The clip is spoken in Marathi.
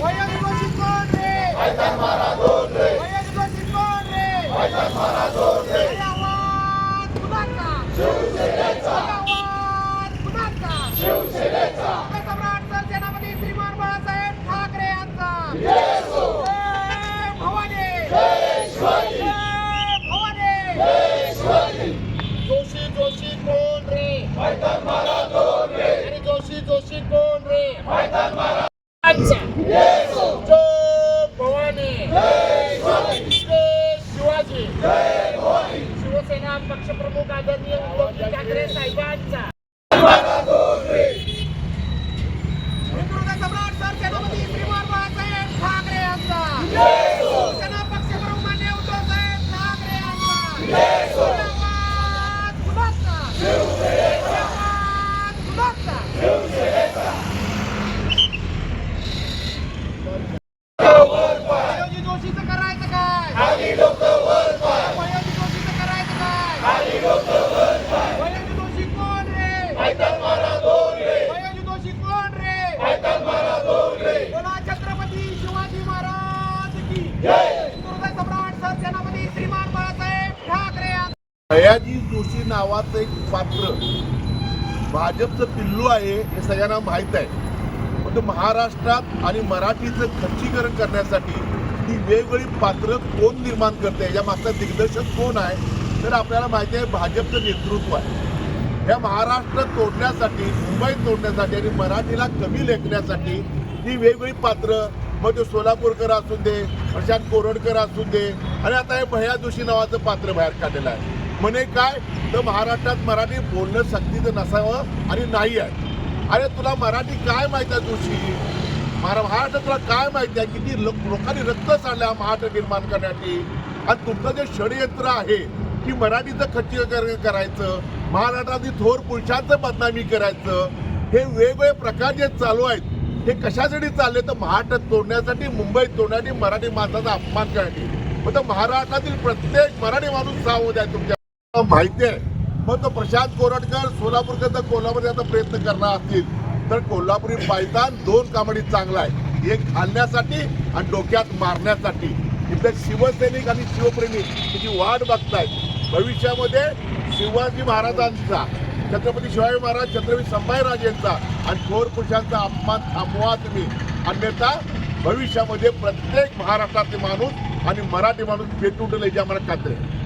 भैयाजी जोशी कोण रे? जोशी कोण रे अरे आवाज कुणाचा? अरे आवाज कुणाचा? सम्राट सरसेनापती श्रीमान बाळासाहेब ठाकरे यांचा जय भवानी जय भवानी जोशी जोशी कोण रे अरे जोशी जोशी कोण रे अच्छा. जय भवानी जय शिवाजी शिवसेना पक्षप्रमुख आदरणीय उद्धवजी ठाकरे साहेबांचा हिंदुत्व सम्राट सरसेनापती श्रीमान बाळासाहेब ठाकरे यांचा शिवसेना पक्षप्रमुख मान्य उद्धवसाहेब ठाकरे यांचा आवाज कुणाचा? आवाज कुणाचा? भैयाजी जोशीचं करायचं काय भैयाजी जोशीचं करायचं काय भैयाजी जोशी कोण रे भैयाजी जोशी कोण रे बोला छत्रपती शिवाजी महाराज की हिंदुत्व सम्राट सरसेनापती श्रीमान बाळासाहेब ठाकरे भयाजी सयाजी जोशी नावाचं एक पात्र. भाजपचं पिल्लू आहे हे सगळ्यांना माहीत आहे. पण तो महाराष्ट्रात आणि मराठीचं खच्चीकरण करण्यासाठी ही वेगवेगळी पात्र कोण निर्माण करते याच्या मागचा दिग्दर्शक कोण आहे तर आपल्याला माहिती आहे भाजपचं नेतृत्व आहे. या महाराष्ट्र तोडण्यासाठी मुंबई तोडण्यासाठी आणि मराठीला कमी लेखण्यासाठी ही वेगवेगळी पात्र मग ते सोलापूरकर असू दे प्रशांत कोरडकर असू दे आणि आता हे भया जोशी नावाचं पात्र बाहेर काढलेलं आहे. म्हणे काय? तर महाराष्ट्रात मराठी बोलणं सक्तीचं नसावं आणि नाही आहे. अरे तुला मराठी काय माहिती आहे तुझी महारा- महाराष्ट्र तुला काय माहिती आहे? किती लोक- लोकांनी रक्त चालल्या महाराष्ट्र निर्माण करण्यासाठी. आणि तुमचं जे षडयंत्र आहे की मराठीचं खच्चीकरण करायचं महाराष्ट्रातील थोर पुरुषांचं बदनामी करायचं हे वेगवेगळे प्रकार जे चालू आहेत हे कशासाठी चालले? तर महाराष्ट्र तोडण्यासाठी मुंबई तोडण्यासाठी मराठी माणसाचा अपमान करण्यासाठी. मग तर महाराष्ट्रातील प्रत्येक मराठी माणूस सावध आहे तुमच्या माहिती आहे. मग तो प्रशांत कोरटकर सोलापूरकर तर कोल्हापूर याचा प्रयत्न करणार असतील. तर कोल्हापुरी पायतान दोन कामडी चांगला आहे. एक घालण्यासाठी आणि डोक्यात मारण्यासाठी. इथले शिवसैनिक आणि शिवप्रेमी त्याची वाट बघतायत. भविष्यामध्ये शिवाजी महाराजांचा छत्रपती शिवाजी महाराज छत्रपती संभाजीराजेंचा आणि थोर पुरुषांचा अपमान थांबवा तुम्ही. अन्यथा भविष्यामध्ये प्रत्येक महाराष्ट्रातले माणूस आणि मराठी माणूस पेटून याची आम्हाला खात्री आहे.